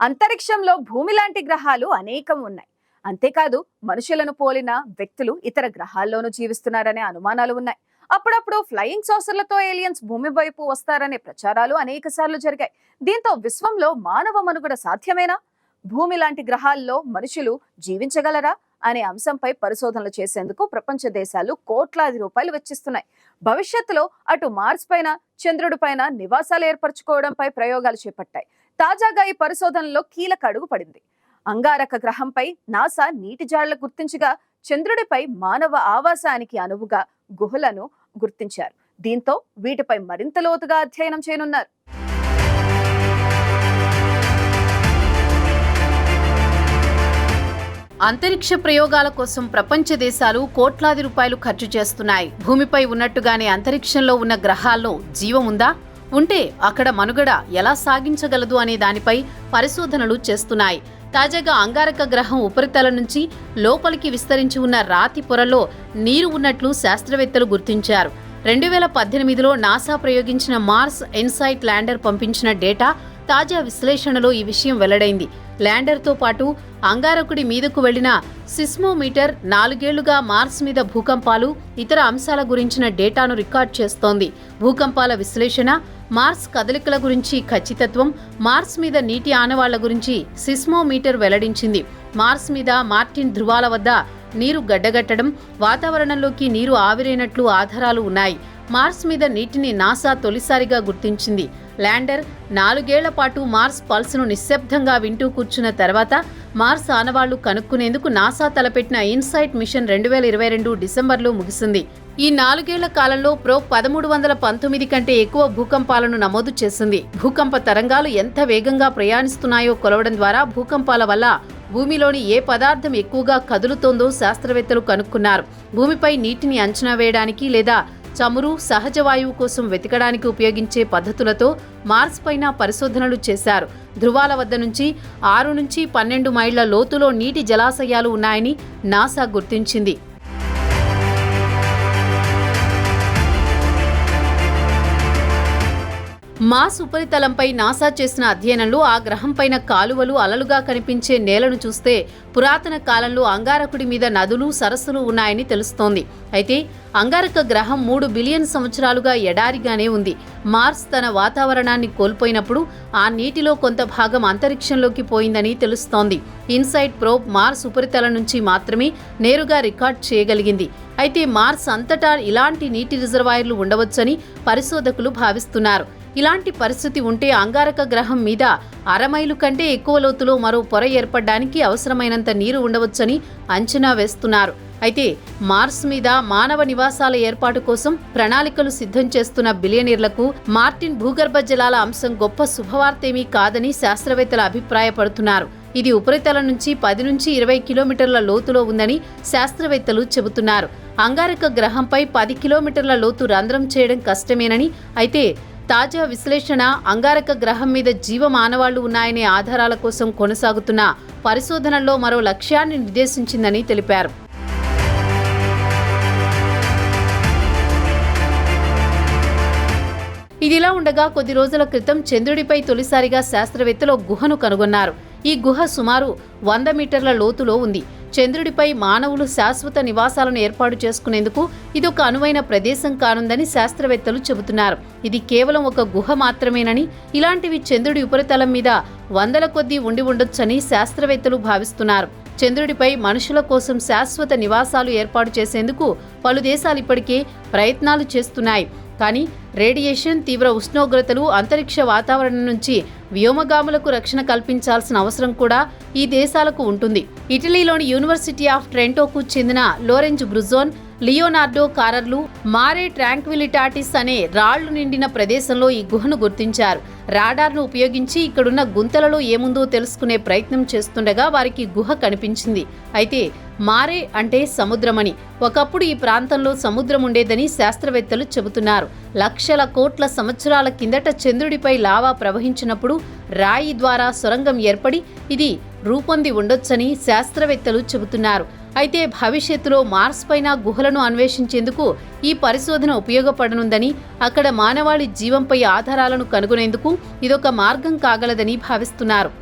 అంతరిక్షంలో భూమి లాంటి గ్రహాలు అనేకం ఉన్నాయి. అంతేకాదు మనుషులను పోలిన వ్యక్తులు ఇతర గ్రహాల్లోనూ జీవిస్తున్నారనే అనుమానాలు ఉన్నాయి. అప్పుడప్పుడు ఫ్లయింగ్ సాసర్లతో ఏలియన్స్ భూమి వైపు వస్తారనే ప్రచారాలు అనేక సార్లు జరిగాయి. దీంతో విశ్వంలో మానవ మనుగడ సాధ్యమేనా? భూమి లాంటి గ్రహాల్లో మనుషులు జీవించగలరా? అనే అంశంపై పరిశోధనలు చేసేందుకు ప్రపంచ దేశాలు కోట్లాది రూపాయలు వెచ్చిస్తున్నాయి. భవిష్యత్తులో అటు మార్స్ పైన చంద్రుడి పైన నివాసాలు ఏర్పరచుకోవడంపై ప్రయోగాలు చేపట్టాయి. తాజాగా ఈ పరిశోధనలో కీలక అడుగు పడింది. అంగారక గ్రహంపై నాసా నీటి జాళ్ళ గుర్తించగా చంద్రుడిపై మానవ ఆవాసానికి అనువుగా గుహలను గుర్తించారు. దీంతో వీటిపై మరింత లోతుగా అధ్యయనం చేయనున్నారు. అంతరిక్ష ప్రయోగాల కోసం ప్రపంచ దేశాలు కోట్లాది రూపాయలు ఖర్చు చేస్తున్నాయి. భూమిపై ఉన్నట్టుగానే అంతరిక్షంలో ఉన్న గ్రహాల్లో జీవం ఉందా? ఉంటే అక్కడ మనుగడ ఎలా సాగించగలదు అనే దానిపై పరిశోధనలు చేస్తున్నాయి. తాజాగా అంగారక గ్రహం ఉపరితలం నుంచి లోపలికి విస్తరించి ఉన్న రాతి పొరలో నీరు ఉన్నట్లు శాస్త్రవేత్తలు గుర్తించారు. రెండు వేల పద్దెనిమిదిలో నాసా ప్రయోగించిన మార్స్ ఇన్సైట్ ల్యాండర్ పంపించిన డేటా తాజా విశ్లేషణలో ఈ విషయం వెల్లడైంది. ల్యాండర్తో పాటు అంగారకుడి మీదకు వెళ్ళిన సిస్మోమీటర్ నాలుగేళ్ళుగా మార్స్ మీద భూకంపాలు ఇతర అంశాల గురించిన డేటాను రికార్డ్ చేస్తోంది. భూకంపాల విశ్లేషణ మార్స్ కదలికల గురించి ఖచ్చితత్వం మార్స్ మీద నీటి ఆనవాళ్ళ గురించి సిస్మోమీటర్ వెల్లడించింది. మార్స్ మీద మార్టిన్ ధృవాల వద్ద నీరు గడ్డగట్టడం వాతావరణంలోకి నీరు ఆవిరైనట్లు ఆధారాలు ఉన్నాయి. మార్స్ మీద నీటిని నాసా తొలిసారిగా గుర్తించింది. ల్యాండర్ నాలుగేళ్ళ పాటు మార్స్ పల్స్ను నిశ్శబ్దంగా వింటూ కూర్చున్న తర్వాత మార్స్ ఆనవాళ్ళు కనుక్కునేందుకు నాసా తలపెట్టిన ఇన్సైట్ మిషన్ రెండు వేల ఇరవై రెండు డిసెంబర్లో ముగిసింది. ఈ నాలుగేళ్ళ కాలంలో ప్రో పదమూడు వందల పంతొమ్మిది కంటే ఎక్కువ భూకంపాలను నమోదు చేసింది. భూకంప తరంగాలు ఎంత వేగంగా ప్రయాణిస్తున్నాయో కొలవడం ద్వారా భూకంపాల వల్ల భూమిలోని ఏ పదార్థం ఎక్కువగా కదులుతోందో శాస్త్రవేత్తలు కనుక్కున్నారు. భూమిపై నీటిని అంచనా వేయడానికి లేదా చమురు సహజ వాయువు కోసం వెతకడానికి ఉపయోగించే పద్ధతులతో మార్స్ పైన పరిశోధనలు చేశారు. ధృవాల వద్ద నుంచి ఆరు నుంచి పన్నెండు మైళ్ళ లోతులో నీటి జలాశయాలు ఉన్నాయని నాసా గుర్తించింది. మాస్ ఉపరితలంపై నాసా చేసిన అధ్యయనంలో ఆ గ్రహంపైన కాలువలు అలలుగా కనిపించే నేలను చూస్తే పురాతన కాలంలో అంగారకుడి మీద నదులు సరస్సులు ఉన్నాయని తెలుస్తోంది. అయితే అంగారక గ్రహం మూడు బిలియన్ సంవత్సరాలుగా ఎడారిగానే ఉంది. మార్స్ తన వాతావరణాన్ని కోల్పోయినప్పుడు ఆ నీటిలో కొంత భాగం అంతరిక్షంలోకి పోయిందని తెలుస్తోంది. ఇన్సైట్ ప్రోబ్ మార్స్ ఉపరితలం నుంచి మాత్రమే నేరుగా రికార్డ్ చేయగలిగింది. అయితే మార్స్ అంతటా ఇలాంటి నీటి రిజర్వాయర్లు ఉండవచ్చని పరిశోధకులు భావిస్తున్నారు. ఇలాంటి పరిస్థితి ఉంటే అంగారక గ్రహం మీద అరమైలు కంటే ఎక్కువ లోతులో మరో పొర ఏర్పడడానికి అవసరమైనంత నీరు ఉండవచ్చని అంచనా వేస్తున్నారు. అయితే మార్స్ మీద మానవ నివాసాల ఏర్పాటు కోసం ప్రణాళికలు సిద్ధం చేస్తున్న బిలియనీర్లకు మార్టిన్ భూగర్భ జలాల అంశం గొప్ప శుభవార్తేమీ కాదని శాస్త్రవేత్తలు అభిప్రాయపడుతున్నారు. ఇది ఉపరితలం నుంచి పది నుంచి ఇరవై కిలోమీటర్ల లోతులో ఉందని శాస్త్రవేత్తలు చెబుతున్నారు. అంగారక గ్రహంపై పది కిలోమీటర్ల లోతు రంధ్రం చేయడం కష్టమేనని అయితే తాజా విశ్లేషణ అంగారక గ్రహం మీద జీవ మానవాళ్ళు ఉన్నాయనే ఆధారాల కోసం కొనసాగుతున్న పరిశోధనల్లో మరో లక్ష్యాన్ని నిర్దేశించిందని తెలిపారు. ఇదిలా ఉండగా కొద్ది రోజుల క్రితం చంద్రుడిపై తొలిసారిగా శాస్త్రవేత్తలు గుహను కనుగొన్నారు. ఈ గుహ సుమారు వంద మీటర్ల లోతులో ఉంది. చంద్రుడిపై మానవులు శాశ్వత నివాసాలను ఏర్పాటు చేసుకునేందుకు ఇది ఒక అనువైన ప్రదేశం కానుందని శాస్త్రవేత్తలు చెబుతున్నారు. ఇది కేవలం ఒక గుహ మాత్రమేనని ఇలాంటివి చంద్రుడి ఉపరితలం మీద వందల కొద్దీ ఉండి ఉండొచ్చని శాస్త్రవేత్తలు భావిస్తున్నారు. చంద్రుడిపై మనుషుల కోసం శాశ్వత నివాసాలు ఏర్పాటు చేసేందుకు పలు దేశాలు ఇప్పటికే ప్రయత్నాలు చేస్తున్నాయి. కానీ రేడియేషన్ తీవ్ర ఉష్ణోగ్రతలు అంతరిక్ష వాతావరణం నుంచి వ్యోమగాములకు రక్షణ కల్పించాల్సిన అవసరం కూడా ఈ దేశాలకు ఉంటుంది. ఇటలీలోని యూనివర్సిటీ ఆఫ్ ట్రెంటోకు చెందిన లోరెంజ్ బ్రుజోన్ లియోనార్డో కారర్లు మారే ట్రాంక్విలిటాటిస్ అనే రాళ్ళు నిండిన ప్రదేశంలో ఈ గుహను గుర్తించారు. రాడార్ను ఉపయోగించి ఇక్కడున్న గుంతలలో ఏముందో తెలుసుకునే ప్రయత్నం చేస్తుండగా వారికి గుహ కనిపించింది. అయితే మారే అంటే సముద్రమని. ఒకప్పుడు ఈ ప్రాంతంలో సముద్రం ఉండేదని శాస్త్రవేత్తలు చెబుతున్నారు. లక్షల కోట్ల సంవత్సరాల కిందట చంద్రుడిపై లావా ప్రవహించినప్పుడు రాయి ద్వారా సొరంగం ఏర్పడి ఇది రూపొంది ఉండొచ్చని శాస్త్రవేత్తలు చెబుతున్నారు. అయితే భవిష్యత్తులో మార్స్ పైన గుహలను అన్వేషించేందుకు ఈ పరిశోధన ఉపయోగపడనుందని అక్కడ మానవాళి జీవంపై ఆధారాలను కనుగొనేందుకు ఇదొక మార్గం కాగలదని భావిస్తున్నారు.